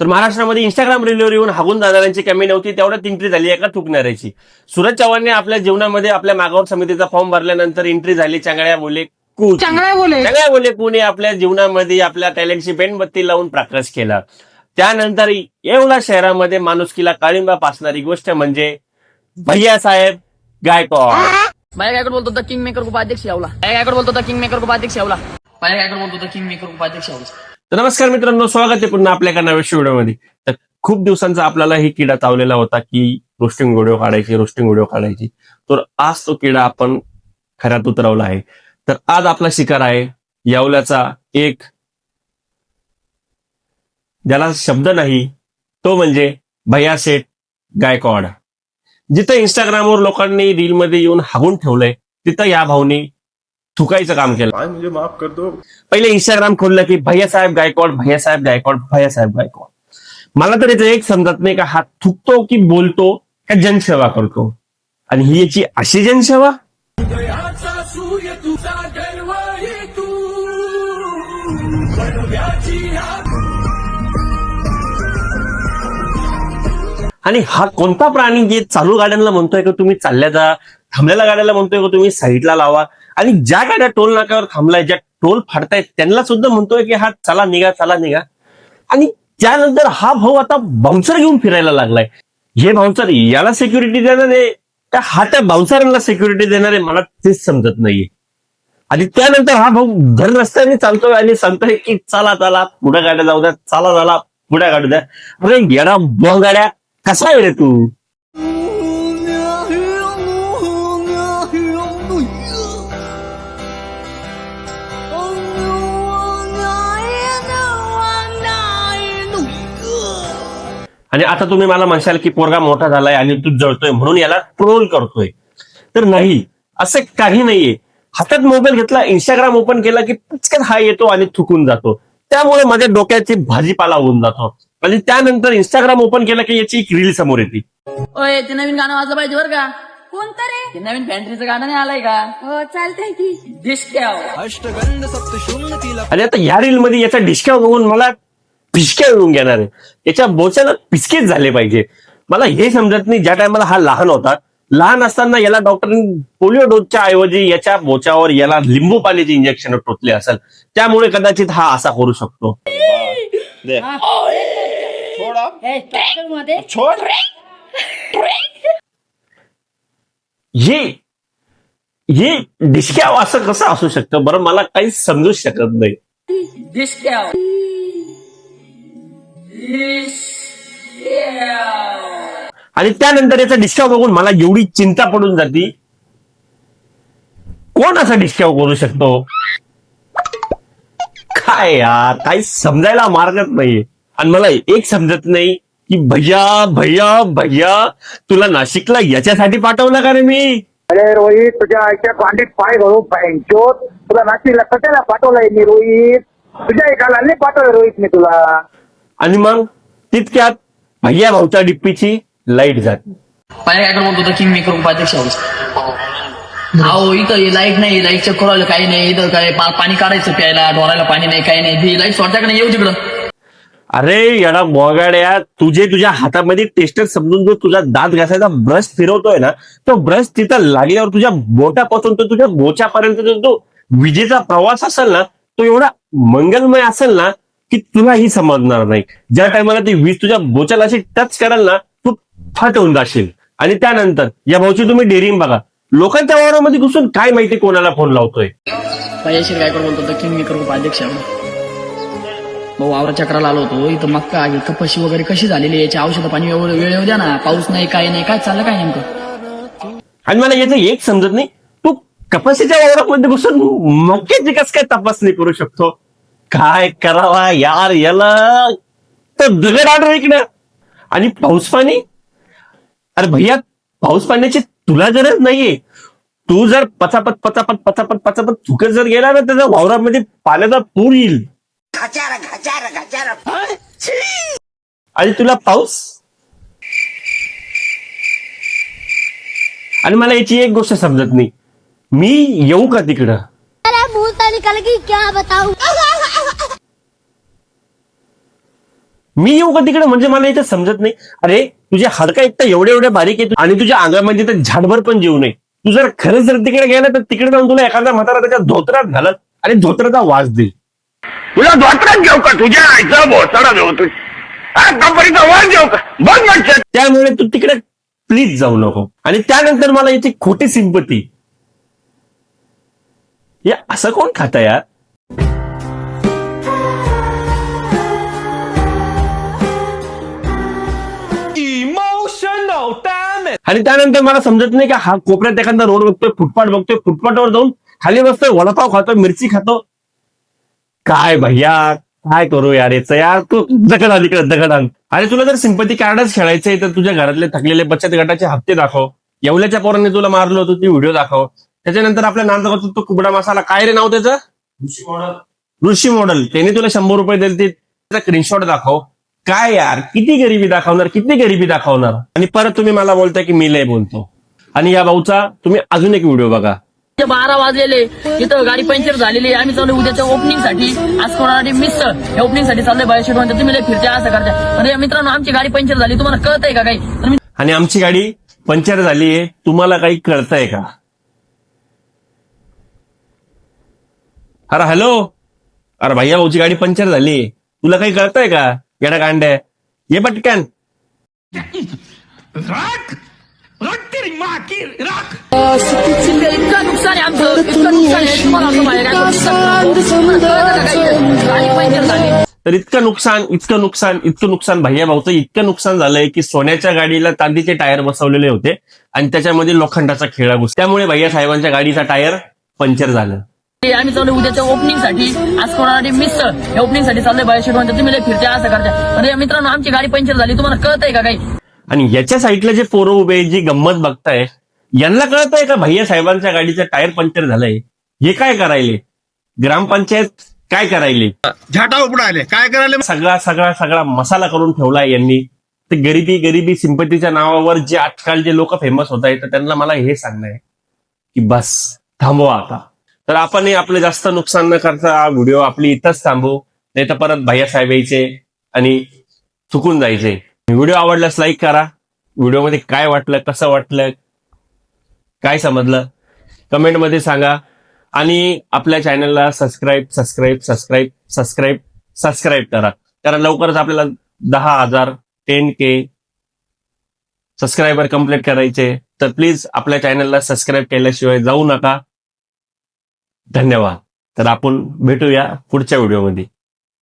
तर महाराष्ट्रामध्ये इंस्टाग्राम रीलवर येऊन हागून जाणाऱ्यांची कमी नव्हती तेवढ्यात एंट्री झाली एका थुकणाऱ्याची. सुरज चव्हाणने आपल्या जीवनामध्ये आपल्या मागावर समितीचा फॉर्म भरल्यानंतर एंट्री झाली चांगल्या बोले कूच. चांगला बोले. सगळ्या बोले कुणी आपल्या जीवनामध्ये आपल्या टॅलेंटची मेणबत्ती लावून प्रकाश केला. त्यानंतर एवढ्या शहरामध्ये माणुसकीला काळिंबा पासणारी गोष्ट म्हणजे भैयासाहेब गायकवाड. मैं गायकड बोलतो किंग मेकर उपाध्यक्ष यावला. मैं गायकड बोलतो किंग मेकर उपाध्यक्ष यावला. मैं गायकड बोलतो किंग मेकर उपाध्यक्ष यावला. तर नमस्कार मित्रांनो स्वागत आहे पुन्हा आपल्या एका नव्या व्हिडिओमध्ये. तर खूप दिवसांचा आपल्याला ही किडा चावलेला होता की रोस्टिंग व्हिडिओ काढायची रोस्टिंग व्हिडिओ काढायची. तर आज तो किडा आपण खऱ्यात उतरवला आहे. तर आज आपला शिकार आहे यावल्याचा एक ज्याला शब्द नाही तो म्हणजे भैया सेठ गायकवाड. जिथं इंस्टाग्रामवर लोकांनी रीलमध्ये येऊन हागून ठेवलंय तिथं या भाऊनी थुकायचं काम केलं? भाई मुझे माफ कर दो। पहिले इंस्टाग्राम खोललं की भैयासाहेब गायकवाड भैयासाहेब गायकवाड भैयासाहेब गायकवाड. मला तर याचं एक समजत नाही का हा थुकतो की बोलतो का जनसेवा करतो? आणि ही याची अशी जनसेवा? आणि हा कोणता प्राणी जे चालू गाड्यांना म्हणतोय का तुम्ही चालल्या जा थांबलेल्या गाड्याला म्हणतोय का तुम्ही साईडला लावा आणि ज्या गाड्या टोल नाक्यावर थांबलाय ज्या टोल फाडतायत त्यांना सुद्धा म्हणतोय की हा चला निघा चला निघा. आणि त्यानंतर हा भाऊ आता बाउन्सर घेऊन फिरायला लागलाय. हे बाउन्सर याला सिक्युरिटी देणार आहे हा त्या बाउन्सरांना सिक्युरिटी देणार आहे मला तेच समजत नाहीये. आणि त्यानंतर हा भाऊ घर रस्त्याने चालतोय आणि सांगतोय की चला चला पुढे गाड्या जाऊ द्या चला चला पुढे गाडू द्या. अरे येडा बॉ गाड्या कसा आहे रे तू? आणि आता तुम्ही मला म्हणशाल की पोरगा मोठा झालाय आणि तू जळतोय म्हणून याला ट्रोल करतोय. तर नाही असं काही नाहीये. हातात मोबाईल घेतला इंस्टाग्राम ओपन केला की पचकन हा येतो आणि थुकून जातो. त्यामुळे माझ्या डोक्याची भाजीपाला होऊन जातो. आणि त्यानंतर इंस्टाग्राम ओपन केलं की याची एक रील समोर येते. ओय ते नवीन गाणं वाजलं पाहिजे बरं का? कोणतं रे? ते नवीन पॅन्ट्रीचं गाणं नाही आलंय का? हो चालतंय की. दिसत्याव आणि आता या रील मध्ये याचा डिस्का बघून मला पिसक्या येऊन घेणार आहे याच्या बोचाला पिसकेच झाले पाहिजे. मला हे समजत नाही ज्या टायमाला हा लहान होता लहान असताना याला डॉक्टरांनी पोलिओ डोसच्या ऐवजी याच्या बोचावर याला लिंबू पाण्याचे इंजेक्शन टोचले असेल त्यामुळे कदाचित हा असा करू शकतो. दे. छोड़ आप छोड़ हे हे डिस्क्या असं कसं असू शकतं? बरं मला काहीच समजूच शकत नाही. दिसत्याव आणि त्यानंतर याचा डिस्काव बघून मला एवढी चिंता पडून जाती. कोण असा डिस्काव करू शकतो? काय यार काही समजायला मार्गच नाहीये. आणि मला एक समजत नाही की भैया भैया भैया तुला नाशिकला याच्यासाठी पाठवलं का रे मी? अरे रोहित तुझ्या आईच्या कांडीत पाय घालू पॅन्चोत तुला नाशिकला कशाला पाठवलंय मी रोहित? तुझ्या एकाला नाही पाठवलं रोहित मी तुला. आणि मग तितक्यात भैया भाऊच्या डिप्पीची लाइट जाते मैं गायकड बोलतो होता किंग मेकर उपाध्यक्ष अहो इथं लाइट नाही लाइट चेक करायला काही नाही इथं काय पा- पाणी काढायचं प्यायला डोरायला पाणी नाही काही नाही. लाइट सोडता का नाही? येऊ तिकडं. अरे येडा बोगाड्या तुझे तुझ्या हातामध्ये टेस्टर समजून जो तुझा दात घासायचा ब्रश फिरवतोय ना तो ब्रश तिथं लागल्यावर तुझ्या बोटापासून तो तुझ्या बोच्यापर्यंत जो तो विजेचा प्रवास असेल ना तो एवढा मंगलमय असेल ना की तुलाही समजणार नाही. ज्या टायमाला ती वीज तुझ्या बोचाला अशी टच कराल ना तू फाट होऊन जाशील. आणि त्यानंतर या भाऊची तुम्ही डेअरिंग बघा. लोकांच्या वावरामध्ये घुसून काय माहिती कोणाला फोन लावतोय? पाहिजे गायकड बोलतो उपाध्यक्ष यावला भाऊ वावरा चक्राला आलो होतो. इथं मक्का आहे. कपाशी वगैरे कशी झालेली? याची औषधं पाणी वेळ द्या ना. पाऊस नाही काय नाही. काय चाललं काय नेमकं? आणि मला याचं एक समजत नाही. तू कपाशीच्या वावरामध्ये घुसून मक्याची कस काय तपासणी करू शकतो? काय करावा यार याला? तर दगड आढळ इकडं आणि पाऊस पाणी? अरे भैया पाऊस पाण्याची तुला गरज नाहीये. तू जर पचापत पचापत पचापत पचापत चुकत जर गेला ना त्याच्या वावरामध्ये पाण्याचा पूर येईल. आणि तुला पाऊस? आणि मला याची एक गोष्ट समजत नाही. मी येऊ का तिकडं? अरे निकल गई क्या बताऊं? मी येऊ का तिकडे? म्हणजे मला इथे समजत नाही. अरे तुझे हाडका एक तर एवढे एवढे बारीक आहे आणि तुझ्या अंगामध्ये तर झाडभर पण जीव नाही. तू जर खरंच जर तिकडे गेला तर तिकडे जाऊन तुला एखादा म्हातारा त्याच्या धोत्रात घालत. आणि धोत्राचा वास देईल तुला धोत्रात घेऊ का? तुझ्या आईचा भोसडा घेऊ तू. कंपनीचा वर घेऊ का? बघ म्हणजे त्यामुळे तू तिकडे प्लीज जाऊ नको. आणि त्यानंतर मला याची खोटी सिंपती. या असं कोण खाता यार? आणि त्यानंतर मला समजत नाही की हा कोपऱ्यात एखादा रोड बघतोय फुटपाथ बघतोय फुटपाथवर जाऊन खाली बसतोय वडापाव खातोय मिरची खातो. काय भैया? काय करू यार? याचं यार तू दगड इकडे दगड आण. अरे तुला जर सिंपती कार्डच खेळायचंय तर तुझ्या घरातले थकलेले बचत गटाचे हप्ते दाखव. येवल्याच्या पोरांनी तुला मारलं होतं ती व्हिडिओ दाखव. त्याच्यानंतर आपल्या नांदगावचा तो कुबडा मसाला काय रे नाव त्याचं? ऋषी मॉडल. ऋषी मॉडल. त्याने तुला शंभर रुपये दिले ते त्याचा स्क्रीनशॉट दाखव. काय यार? किती गरिबी दाखवणार किती गरिबी दाखवणार? आणि परत तुम्ही मला बोलताय की मी लय बोलतो. आणि या भाऊचा तुम्ही अजून एक व्हिडिओ बघा. ते बारा वाजलेले इथं गाडी पंक्चर झालेली आम्ही चालू उद्याच्या ओपनिंगसाठी. आज कोणासाठी मिस या ओपनिंगसाठी चाललोय बायोशेट म्हणतात तुम्ही लय फिरते असं करता. अरे मित्रांनो आमची गाडी पंक्चर झाली. तुम्हाला कळत आहे का काही? तर मी आणि आमची गाडी पंक्चर झाली आहे. तुम्हाला काही कळतंय का? अरे हॅलो अरे भैया भाऊची गाडी पंक्चर झाली. तुला काही कळतंय का? येडा कांड्या ये पटकन इतकं नुकसान आहे आमचं इतकं नुकसान आहे तुम्हाला असं माहिती आहे का? तुम्हाला कळतं का काही? गाडी पंक्चर झाली तर इतकं नुकसान इतकं नुकसान इतकं नुकसान भैया भाऊचं इतकं नुकसान झालंय की सोन्याच्या गाडीला चांदीचे टायर बसवलेले होते आणि त्याच्यामध्ये लोखंडाचा खेळा घुस त्यामुळे भैया साहेबांच्या गाडीचा टायर पंक्चर झालं आम्ही चालू उद्याच्या ओपनिंगसाठी. आज कोणासाठी मिस या ओपनिंगसाठी चाललोय बायोशेट म्हणतात तुम्ही लय फिरते असं करता अरे मित्रांनो आमची गाडी पंक्चर झाली. तुम्हाला कळत आहे का काही? आणि याच्या साईडला जे पोरं उभे जी गंमत बघताय यांना कळत आहे का भैया साहेबांच्या गाडीचं टायर पंक्चर झालंय? हे काय करायले? ग्रामपंचायत काय करायले? झाटा उपडायले काय करायले? सगळा सगळा सगळा मसाला करून ठेवलाय यांनी. ते गरिबी गरिबी सिंपतीच्या नावावर जे आजकाल जे लोक फेमस होत आहेत तर त्यांना मला हे सांगणं आहे की बस थांबवा आता. तर आपणही आपलं जास्त नुकसान न करता हा व्हिडिओ आपली इथंच थांबू. नाही तर परत भैया साहेब यायचे आणि चुकून जायचे. व्हिडिओ आवडल्यास लाईक करा. व्हिडिओमध्ये काय वाटलं कसं वाटलं काय समजलं कमेंटमध्ये सांगा. आणि आपल्या चॅनलला subscribe subscribe subscribe subscribe subscribe करा. कारण लवकरच आपल्याला दहा हजार टेन के सबस्क्रायबर कंप्लीट करायचे. तर प्लीज आपल्या चॅनलला सबस्क्राईब केल्याशिवाय जाऊ नका. धन्यवाद. तर आपण भेटूया पुढच्या व्हिडिओमध्ये.